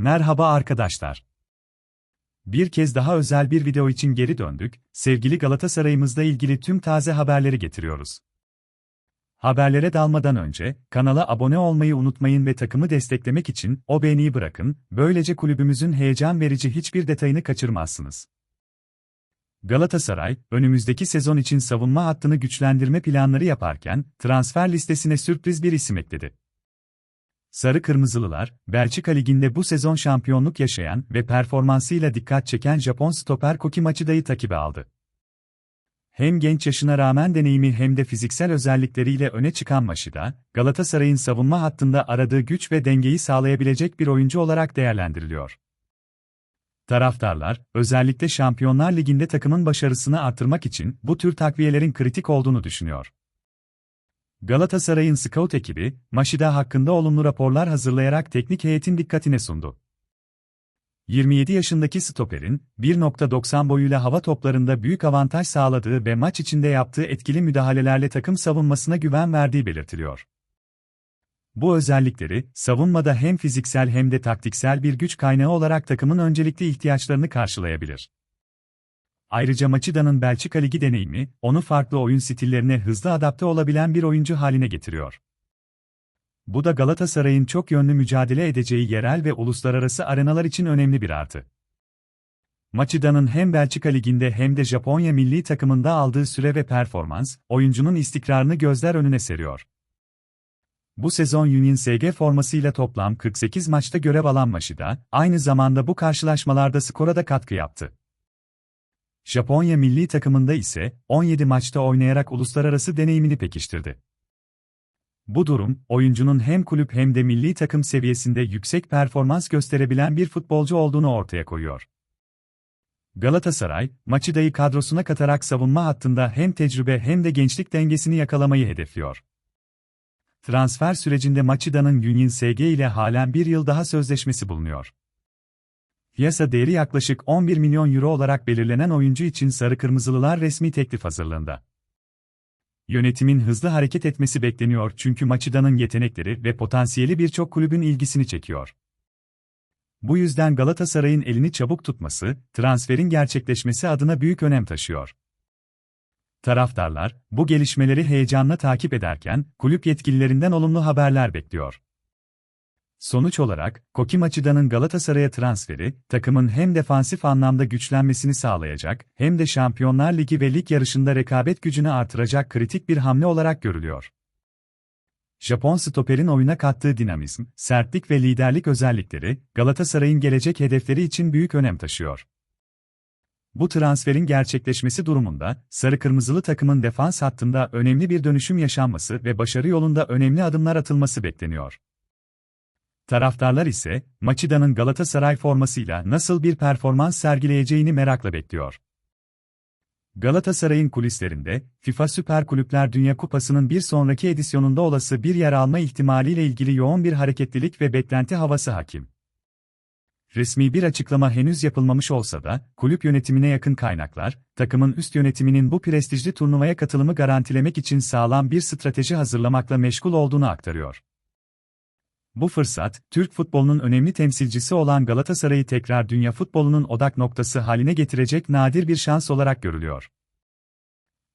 Merhaba arkadaşlar. Bir kez daha özel bir video için geri döndük, sevgili Galatasaray'ımızla ilgili tüm taze haberleri getiriyoruz. Haberlere dalmadan önce, kanala abone olmayı unutmayın ve takımı desteklemek için o beğeniyi bırakın, böylece kulübümüzün heyecan verici hiçbir detayını kaçırmazsınız. Galatasaray, önümüzdeki sezon için savunma hattını güçlendirme planları yaparken, transfer listesine sürpriz bir isim ekledi. Sarı Kırmızılılar, Belçika Ligi'nde bu sezon şampiyonluk yaşayan ve performansıyla dikkat çeken Japon stoper Koki Machida'yı takibe aldı. Hem genç yaşına rağmen deneyimi hem de fiziksel özellikleriyle öne çıkan Machida, Galatasaray'ın savunma hattında aradığı güç ve dengeyi sağlayabilecek bir oyuncu olarak değerlendiriliyor. Taraftarlar, özellikle Şampiyonlar Ligi'nde takımın başarısını artırmak için bu tür takviyelerin kritik olduğunu düşünüyor. Galatasaray'ın scout ekibi, Maşida hakkında olumlu raporlar hazırlayarak teknik heyetin dikkatine sundu. 27 yaşındaki stoperin, 1.90 boyuyla hava toplarında büyük avantaj sağladığı ve maç içinde yaptığı etkili müdahalelerle takım savunmasına güven verdiği belirtiliyor. Bu özellikleri, savunmada hem fiziksel hem de taktiksel bir güç kaynağı olarak takımın öncelikli ihtiyaçlarını karşılayabilir. Ayrıca Maçida'nın Belçika Ligi deneyimi, onu farklı oyun stillerine hızlı adapte olabilen bir oyuncu haline getiriyor. Bu da Galatasaray'ın çok yönlü mücadele edeceği yerel ve uluslararası arenalar için önemli bir artı. Maçida'nın hem Belçika Ligi'nde hem de Japonya milli takımında aldığı süre ve performans, oyuncunun istikrarını gözler önüne seriyor. Bu sezon Union SG formasıyla toplam 48 maçta görev alan Maçida, aynı zamanda bu karşılaşmalarda skora da katkı yaptı. Japonya milli takımında ise 17 maçta oynayarak uluslararası deneyimini pekiştirdi. Bu durum, oyuncunun hem kulüp hem de milli takım seviyesinde yüksek performans gösterebilen bir futbolcu olduğunu ortaya koyuyor. Galatasaray, Maçida'yı kadrosuna katarak savunma hattında hem tecrübe hem de gençlik dengesini yakalamayı hedefliyor. Transfer sürecinde Maçida'nın Union SG ile halen bir yıl daha sözleşmesi bulunuyor. Piyasa değeri yaklaşık 11 milyon euro olarak belirlenen oyuncu için Sarı Kırmızılılar resmi teklif hazırlığında. Yönetimin hızlı hareket etmesi bekleniyor çünkü Maçida'nın yetenekleri ve potansiyeli birçok kulübün ilgisini çekiyor. Bu yüzden Galatasaray'ın elini çabuk tutması, transferin gerçekleşmesi adına büyük önem taşıyor. Taraftarlar, bu gelişmeleri heyecanla takip ederken, kulüp yetkililerinden olumlu haberler bekliyor. Sonuç olarak, Koki Maçida'nın Galatasaray'a transferi, takımın hem defansif anlamda güçlenmesini sağlayacak, hem de Şampiyonlar Ligi ve lig yarışında rekabet gücünü artıracak kritik bir hamle olarak görülüyor. Japon stoperin oyuna kattığı dinamizm, sertlik ve liderlik özellikleri, Galatasaray'ın gelecek hedefleri için büyük önem taşıyor. Bu transferin gerçekleşmesi durumunda, sarı kırmızılı takımın defans hattında önemli bir dönüşüm yaşanması ve başarı yolunda önemli adımlar atılması bekleniyor. Taraftarlar ise, Maçida'nın Galatasaray formasıyla nasıl bir performans sergileyeceğini merakla bekliyor. Galatasaray'ın kulislerinde, FIFA Süper Kulüpler Dünya Kupası'nın bir sonraki edisyonunda olası bir yer alma ihtimaliyle ilgili yoğun bir hareketlilik ve beklenti havası hakim. Resmi bir açıklama henüz yapılmamış olsa da, kulüp yönetimine yakın kaynaklar, takımın üst yönetiminin bu prestijli turnuvaya katılımı garantilemek için sağlam bir strateji hazırlamakla meşgul olduğunu aktarıyor. Bu fırsat, Türk futbolunun önemli temsilcisi olan Galatasaray'ı tekrar dünya futbolunun odak noktası haline getirecek nadir bir şans olarak görülüyor.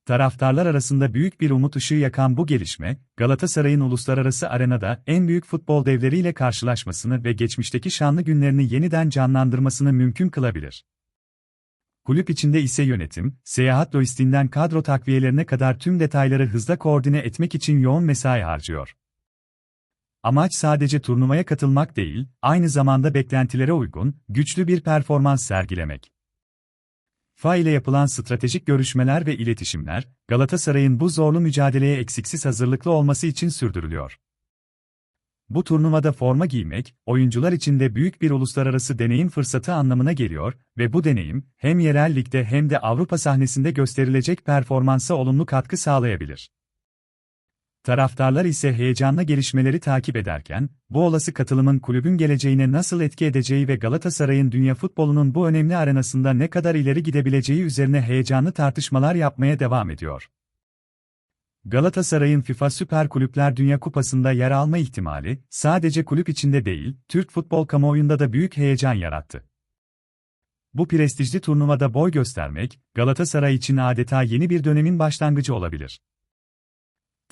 Taraftarlar arasında büyük bir umut ışığı yakan bu gelişme, Galatasaray'ın uluslararası arenada en büyük futbol devleriyle karşılaşmasını ve geçmişteki şanlı günlerini yeniden canlandırmasını mümkün kılabilir. Kulüp içinde ise yönetim, seyahat lojistiğinden kadro takviyelerine kadar tüm detayları hızla koordine etmek için yoğun mesai harcıyor. Amaç sadece turnuvaya katılmak değil, aynı zamanda beklentilere uygun, güçlü bir performans sergilemek. FA ile yapılan stratejik görüşmeler ve iletişimler, Galatasaray'ın bu zorlu mücadeleye eksiksiz hazırlıklı olması için sürdürülüyor. Bu turnuvada forma giymek, oyuncular için de büyük bir uluslararası deneyim fırsatı anlamına geliyor ve bu deneyim, hem yerel ligde hem de Avrupa sahnesinde gösterilecek performansa olumlu katkı sağlayabilir. Taraftarlar ise heyecanla gelişmeleri takip ederken, bu olası katılımın kulübün geleceğine nasıl etki edeceği ve Galatasaray'ın dünya futbolunun bu önemli arenasında ne kadar ileri gidebileceği üzerine heyecanlı tartışmalar yapmaya devam ediyor. Galatasaray'ın FIFA Süper Kulüpler Dünya Kupası'nda yer alma ihtimali, sadece kulüp içinde değil, Türk futbol kamuoyunda da büyük heyecan yarattı. Bu prestijli turnuvada boy göstermek, Galatasaray için adeta yeni bir dönemin başlangıcı olabilir.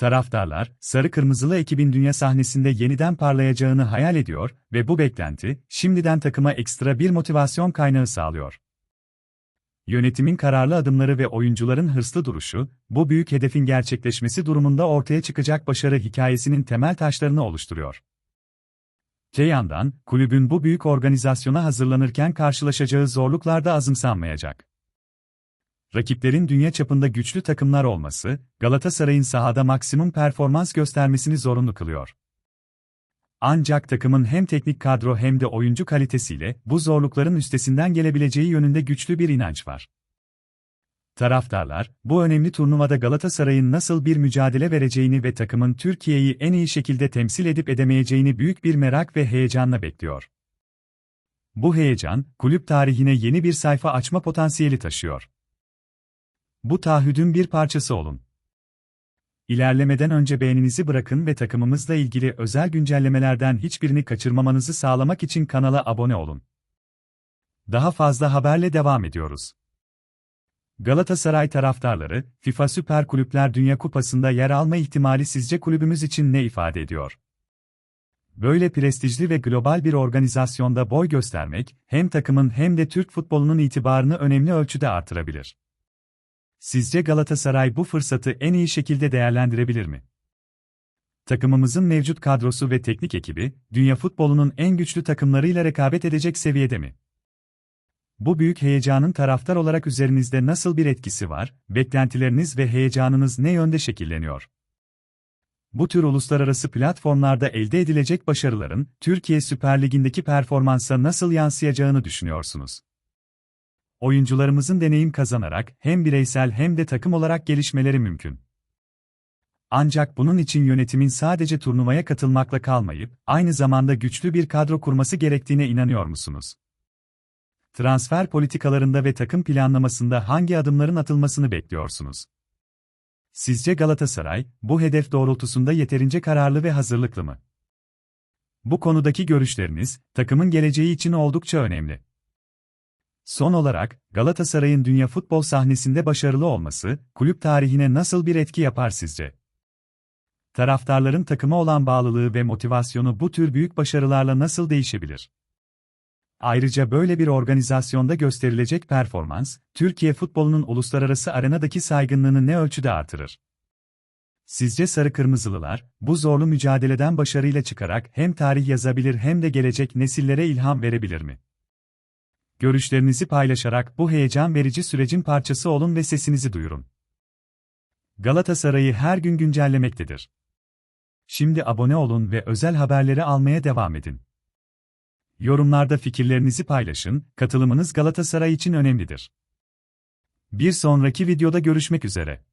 Taraftarlar, sarı kırmızılı ekibin dünya sahnesinde yeniden parlayacağını hayal ediyor ve bu beklenti, şimdiden takıma ekstra bir motivasyon kaynağı sağlıyor. Yönetimin kararlı adımları ve oyuncuların hırslı duruşu, bu büyük hedefin gerçekleşmesi durumunda ortaya çıkacak başarı hikayesinin temel taşlarını oluşturuyor. Te yandan, kulübün bu büyük organizasyona hazırlanırken karşılaşacağı zorluklar da azımsanmayacak. Rakiplerin dünya çapında güçlü takımlar olması, Galatasaray'ın sahada maksimum performans göstermesini zorunlu kılıyor. Ancak takımın hem teknik kadro hem de oyuncu kalitesiyle bu zorlukların üstesinden gelebileceği yönünde güçlü bir inanç var. Taraftarlar, bu önemli turnuvada Galatasaray'ın nasıl bir mücadele vereceğini ve takımın Türkiye'yi en iyi şekilde temsil edip edemeyeceğini büyük bir merak ve heyecanla bekliyor. Bu heyecan, kulüp tarihine yeni bir sayfa açma potansiyeli taşıyor. Bu taahhüdün bir parçası olun. İlerlemeden önce beğeninizi bırakın ve takımımızla ilgili özel güncellemelerden hiçbirini kaçırmamanızı sağlamak için kanala abone olun. Daha fazla haberle devam ediyoruz. Galatasaray taraftarları, FIFA Süper Kulüpler Dünya Kupası'nda yer alma ihtimali sizce kulübümüz için ne ifade ediyor? Böyle prestijli ve global bir organizasyonda boy göstermek, hem takımın hem de Türk futbolunun itibarını önemli ölçüde artırabilir. Sizce Galatasaray bu fırsatı en iyi şekilde değerlendirebilir mi? Takımımızın mevcut kadrosu ve teknik ekibi, dünya futbolunun en güçlü takımlarıyla rekabet edecek seviyede mi? Bu büyük heyecanın taraftar olarak üzerinizde nasıl bir etkisi var, beklentileriniz ve heyecanınız ne yönde şekilleniyor? Bu tür uluslararası platformlarda elde edilecek başarıların, Türkiye Süper Ligi'ndeki performansa nasıl yansıyacağını düşünüyorsunuz? Oyuncularımızın deneyim kazanarak hem bireysel hem de takım olarak gelişmeleri mümkün. Ancak bunun için yönetimin sadece turnuvaya katılmakla kalmayıp, aynı zamanda güçlü bir kadro kurması gerektiğine inanıyor musunuz? Transfer politikalarında ve takım planlamasında hangi adımların atılmasını bekliyorsunuz? Sizce Galatasaray, bu hedef doğrultusunda yeterince kararlı ve hazırlıklı mı? Bu konudaki görüşleriniz, takımın geleceği için oldukça önemli. Son olarak, Galatasaray'ın dünya futbol sahnesinde başarılı olması, kulüp tarihine nasıl bir etki yapar sizce? Taraftarların takıma olan bağlılığı ve motivasyonu bu tür büyük başarılarla nasıl değişebilir? Ayrıca böyle bir organizasyonda gösterilecek performans, Türkiye futbolunun uluslararası arenadaki saygınlığını ne ölçüde artırır? Sizce Sarı Kırmızılılar, bu zorlu mücadeleden başarıyla çıkarak hem tarih yazabilir hem de gelecek nesillere ilham verebilir mi? Görüşlerinizi paylaşarak bu heyecan verici sürecin parçası olun ve sesinizi duyurun. Galatasaray'ı her gün güncellemektedir. Şimdi abone olun ve özel haberleri almaya devam edin. Yorumlarda fikirlerinizi paylaşın, katılımınız Galatasaray için önemlidir. Bir sonraki videoda görüşmek üzere.